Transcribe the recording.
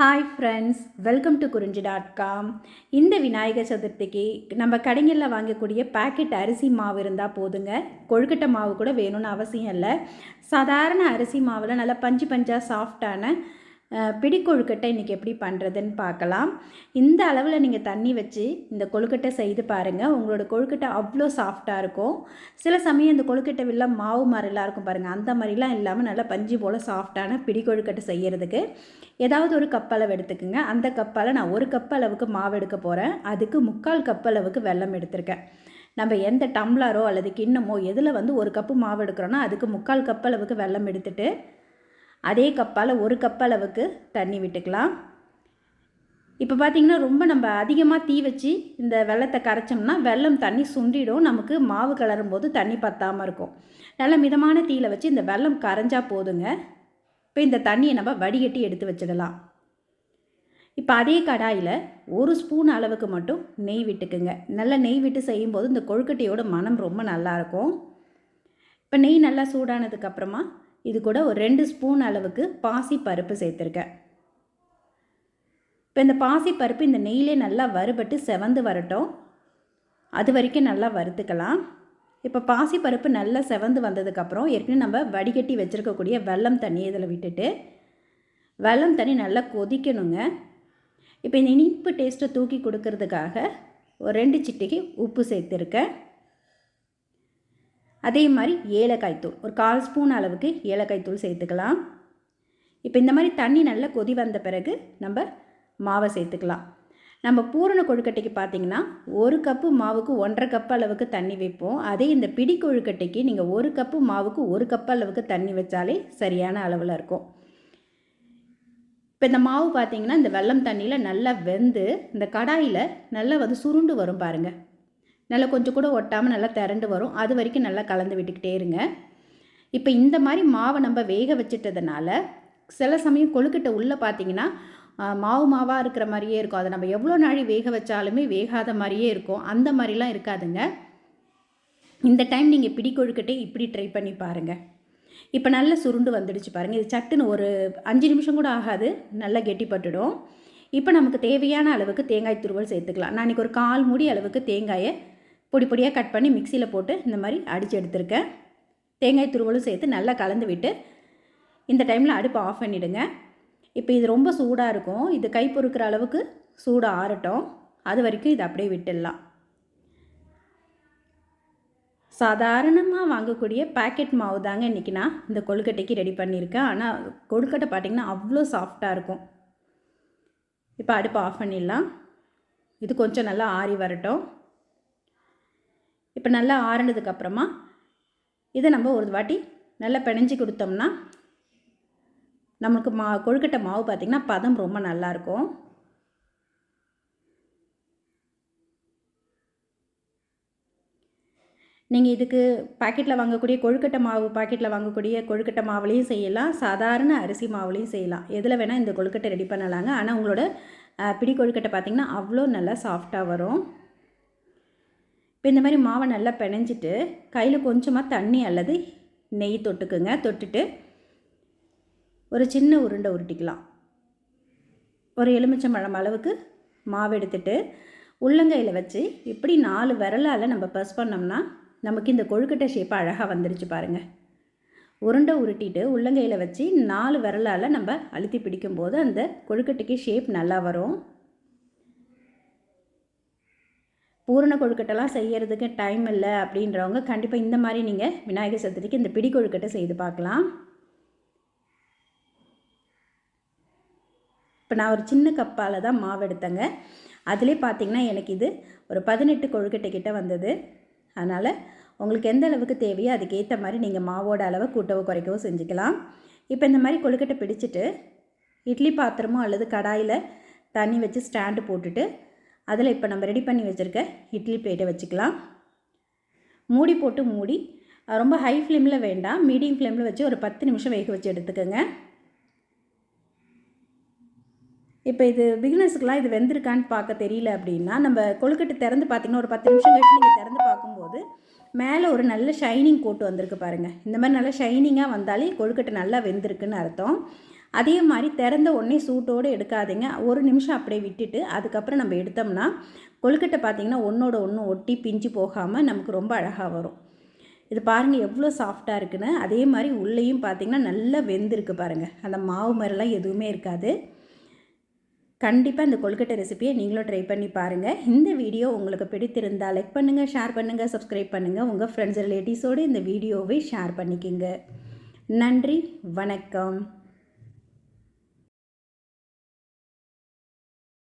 Hi friends welcome to Kurinji dot com இந்த விநாயகர் சதுர்த்திக்கு நம்ம கடைகளில் வாங்கக்கூடிய பாக்கெட் அரிசி மாவு இருந்தால் போதுங்க. கொழுக்கட்டை மாவு கூட வேணும்னு அவசியம் இல்லை. சாதாரண அரிசி மாவில் நல்லா பஞ்சு பஞ்சாக சாஃப்டான பிடி கொழுக்கட்டை இன்றைக்கி எப்படி பண்ணுறதுன்னு பார்க்கலாம். இந்த அளவில் நீங்கள் தண்ணி வச்சு இந்த கொழுக்கட்டை செய்து பாருங்கள் உங்களோட கொழுக்கட்டை அவ்வளோ சாஃப்டாக இருக்கும். சில சமயம் இந்த கொழுக்கட்டை வில்ல மாவு மாதிரிலாம் இருக்கும் பாருங்கள் அந்த மாதிரிலாம் இல்லாமல் நல்லா பஞ்சு போல் சாஃப்டான பிடி கொழுக்கட்டை செய்கிறதுக்கு ஏதாவது ஒரு கப் அளவு எடுத்துக்கோங்க. அந்த கப்பால் நான் ஒரு கப் அளவுக்கு மாவு எடுக்க போகிறேன் அதுக்கு முக்கால் கப் அளவுக்கு வெல்லம் எடுத்திருக்கேன். நம்ம எந்த டம்ளரோ அல்லது கிண்ணமோ எதில் வந்து ஒரு கப்பு மாவு எடுக்கிறோன்னா அதுக்கு முக்கால் கப் அளவுக்கு வெல்லம் எடுத்துகிட்டு அதே கப்பால் ஒரு கப் அளவுக்கு தண்ணி விட்டுக்கலாம். இப்போ பார்த்திங்கன்னா ரொம்ப நம்ம அதிகமாக தீ வச்சு இந்த வெள்ளத்தை கரைச்சோம்னா வெள்ளம் தண்ணி சுண்டிடும். நமக்கு மாவு கலரும் போது தண்ணி பத்தாமல் இருக்கும். நல்ல மிதமான தீயில் வச்சு இந்த வெள்ளம் கரைஞ்சா போதுங்க. இப்போ இந்த தண்ணியை நம்ம வடிகட்டி எடுத்து வச்சிடலாம். இப்போ அதே கடாயில் ஒரு ஸ்பூன் அளவுக்கு மட்டும் நெய் விட்டுக்குங்க. நல்லா நெய் விட்டு செய்யும்போது இந்த கொழுக்கட்டையோட மனம் ரொம்ப நல்லாயிருக்கும் இப்போ நெய் நல்லா சூடானதுக்கப்புறமா இது கூட ஒரு ரெண்டு ஸ்பூன் அளவுக்கு பாசி பருப்பு சேர்த்துருக்கேன். இப்போ இந்த பாசி பருப்பு இந்த நெய்யிலே நல்லா வறுபட்டு செவந்து வரட்டும். அது வரைக்கும் நல்லா வறுத்துக்கலாம். இப்போ பாசி பருப்பு நல்லா செவந்து வந்ததுக்கப்புறம் ஏற்கனவே நம்ம வடிகட்டி வச்சுருக்கக்கூடிய வெல்லம் தண்ணி இதில் விட்டுட்டு வெல்லம் தண்ணி நல்லா கொதிக்கணுங்க. இப்போ இந்த இனிப்பு டேஸ்ட்டை தூக்கி கொடுக்கறதுக்காக ஒரு ரெண்டு சிட்டிக்கு உப்பு சேர்த்துருக்கேன். அதே மாதிரி ஏலக்காய் தூள் ஒரு கால் ஸ்பூன் அளவுக்கு ஏலக்காய் தூள் சேர்த்துக்கலாம். இப்போ இந்த மாதிரி தண்ணி நல்லா கொதி வந்த பிறகு நம்ம மாவை சேர்த்துக்கலாம். நம்ம பூரண கொழுக்கட்டைக்கு பார்த்தீங்கன்னா ஒரு கப்பு மாவுக்கு ஒன்றரை கப் அளவுக்கு தண்ணி வைப்போம். அதே இந்த பிடி கொழுக்கட்டைக்கு நீங்கள் ஒரு கப்பு மாவுக்கு ஒரு கப் அளவுக்கு தண்ணி வச்சாலே சரியான அளவில் இருக்கும். இப்போ இந்த மாவு பார்த்தீங்கன்னா இந்த வெள்ளம் தண்ணியில் நல்லா வெந்து இந்த கடாயில் நல்லா வந்து சுருண்டு வரும் பாருங்கள் நல்லா கொஞ்சம் கூட ஒட்டாமல் நல்லா திரண்டு வரும். அது வரைக்கும் நல்லா கலந்து விட்டுக்கிட்டே இருங்க. இப்போ இந்த மாதிரி மாவை நம்ம வேக வச்சிட்டதுனால சில சமயம் கொழுக்கட்டை உள்ளே பார்த்தீங்கன்னா மாவு மாவாக இருக்கிற மாதிரியே இருக்கும். அதை நம்ம எவ்வளோ நாழி வேக வச்சாலுமே வேகாத மாதிரியே இருக்கும். அந்த மாதிரிலாம் இருக்காதுங்க. இந்த டைம் நீங்கள் பிடி கொழுக்கட்டை இப்படி ட்ரை பண்ணி பாருங்கள் இப்போ நல்ல சுருண்டு வந்துடுச்சு பாருங்கள் இது சட்டுன்னு ஒரு அஞ்சு நிமிஷம் கூட ஆகாது. நல்லா கெட்டிப்பட்டுடும். இப்போ நமக்கு தேவையான அளவுக்கு தேங்காய் துருவல் சேர்த்துக்கலாம். நான் இன்றைக்கி ஒரு கால் மூடி அளவுக்கு தேங்காயை பொடி பொடியாக கட் பண்ணி மிக்சியில் போட்டு இந்த மாதிரி அடித்து எடுத்திருக்கேன். தேங்காய் துருவலும் சேர்த்து நல்லா கலந்து விட்டு இந்த டைமில் அடுப்பை ஆஃப் பண்ணிவிடுங்க இப்போ இது ரொம்ப சூடாக இருக்கும். இது கை பொறுக்கிற அளவுக்கு சூடாக ஆறட்டும். அது வரைக்கும் இதை அப்படியே விட்டுடலாம். சாதாரணமாக வாங்கக்கூடிய பேக்கெட் மாவு தாங்க இன்றைக்கி நான் இந்த கொழுக்கட்டைக்கு ரெடி பண்ணியிருக்கேன். ஆனால் கொழுக்கட்டை பார்த்திங்கன்னா அவ்வளோ சாஃப்டாக இருக்கும். இப்போ அடுப்பை ஆஃப் பண்ணிடலாம். இது கொஞ்சம் நல்லா ஆறி வரட்டும். இப்போ நல்லா ஆறினதுக்கப்புறமா இதை நம்ம ஒரு வாட்டி நல்லா பிணைஞ்சி கொடுத்தோம்னா நமக்கு மா கொழுக்கட்டை மாவு பார்த்திங்கன்னா பதம் ரொம்ப நல்லாயிருக்கும். நீங்கள் இதுக்கு பாக்கெட்டில் வாங்கக்கூடிய கொழுக்கட்டை மாவு பாக்கெட்டில் வாங்கக்கூடிய கொழுக்கட்டை மாவுலேயும் செய்யலாம். சாதாரண அரிசி மாவுலேயும் செய்யலாம். எதில் வேணால் இந்த கொழுக்கட்டை ரெடி பண்ணலாங்க. ஆனால் உங்களோட பிடி கொழுக்கட்டை பார்த்திங்கன்னா அவ்வளோ நல்லா சாஃப்டாக வரும். இப்போ இந்த மாதிரி மாவை நல்லா பிணைஞ்சிட்டு கையில் கொஞ்சமாக தண்ணி அல்லது நெய் தொட்டுக்குங்க. தொட்டுட்டு ஒரு சின்ன உருண்டை உருட்டிக்கலாம். ஒரு எலுமிச்சம்பழம் அளவுக்கு மாவு எடுத்துட்டு உள்ளங்கையில் வச்சு இப்படி நாலு விரலால் நம்ம ப்ரெஸ் பண்ணோம்னா நமக்கு இந்த கொழுக்கட்டை ஷேப் அழகாக வந்துருச்சு பாருங்கள் உருண்டை உருட்டிட்டு உள்ளங்கையில் வச்சு நாலு விரலால் நம்ம அழுத்தி பிடிக்கும்போது அந்த கொழுக்கட்டைக்கு ஷேப் நல்லா வரும். பூரண கொழுக்கட்டைலாம் செய்கிறதுக்கு டைம் இல்லை அப்படின்றவங்க கண்டிப்பாக இந்த மாதிரி நீங்கள் விநாயகர் சதுர்த்திக்கு இந்த பிடி கொழுக்கட்டை செய்து பார்க்கலாம். இப்போ நான் ஒரு சின்ன கப்பால் தான் மாவு எடுத்தேங்க. அதிலே பார்த்திங்கன்னா எனக்கு இது ஒரு பதினெட்டு கொழுக்கட்டை கிட்ட வந்தது. அதனால் உங்களுக்கு எந்த அளவுக்கு தேவையோ அதுக்கேற்ற மாதிரி நீங்கள் மாவோட அளவை கூட்டவோ குறைக்கவோ செஞ்சுக்கலாம். இப்போ இந்த மாதிரி கொழுக்கட்டை பிடிச்சிட்டு இட்லி பாத்திரமோ அல்லது கடாயில் தண்ணி வச்சு ஸ்டாண்டு போட்டுட்டு அதில் இப்போ நம்ம ரெடி பண்ணி வச்சுருக்க இட்லி பிளேட்டை வச்சுக்கலாம். மூடி போட்டு மூடி ரொம்ப ஹை ஃப்ளேமில் வேண்டாம். மீடியம் ஃப்ளேமில் வச்சு ஒரு பத்து நிமிஷம் வேக வச்சு எடுத்துக்கோங்க. இப்போ இது பிகினர்ஸுக்கெலாம் இது வெந்திருக்கான்னு பார்க்க தெரியல அப்படின்னா நம்ம கொழுக்கட்டை திறந்து பார்த்திங்கன்னா ஒரு பத்து நிமிஷம் கழிச்சு நீங்கள் திறந்து பார்க்கும்போது மேலே ஒரு நல்ல ஷைனிங் கோட்டு வந்திருக்கு பாருங்கள் இந்த மாதிரி நல்லா ஷைனிங்காக வந்தாலே கொழுக்கட்டை நல்லா வெந்திருக்குன்னு அர்த்தம். அதே மாதிரி திறந்த உடனே சூட்டோடு எடுக்காதீங்க. ஒரு நிமிஷம் அப்படியே விட்டுட்டு அதுக்கப்புறம் நம்ம எடுத்தோம்னா கொழுக்கட்டை பார்த்திங்கன்னா ஒன்றோட ஒன்று ஒட்டி பிஞ்சு போகாமல் நமக்கு ரொம்ப அழகாக வரும். இது பாருங்கள் எவ்வளோ சாஃப்டாக இருக்குன்னு. அதே மாதிரி உள்ளேயும் பார்த்திங்கன்னா நல்லா வெந்திருக்கு பாருங்கள் அந்த மாவு மாதிரிலாம் எதுவுமே இருக்காது. கண்டிப்பாக இந்த கொழுக்கட்டை ரெசிபியை நீங்களும் ட்ரை பண்ணி பாருங்கள் இந்த வீடியோ உங்களுக்கு பிடித்திருந்தால் லைக் பண்ணுங்கள் ஷேர் பண்ணுங்கள் சப்ஸ்கிரைப் பண்ணுங்கள் உங்கள் ஃப்ரெண்ட்ஸ் ரிலேட்டிவ்ஸோடு இந்த வீடியோவை ஷேர் பண்ணிக்கிங்க. நன்றி வணக்கம்.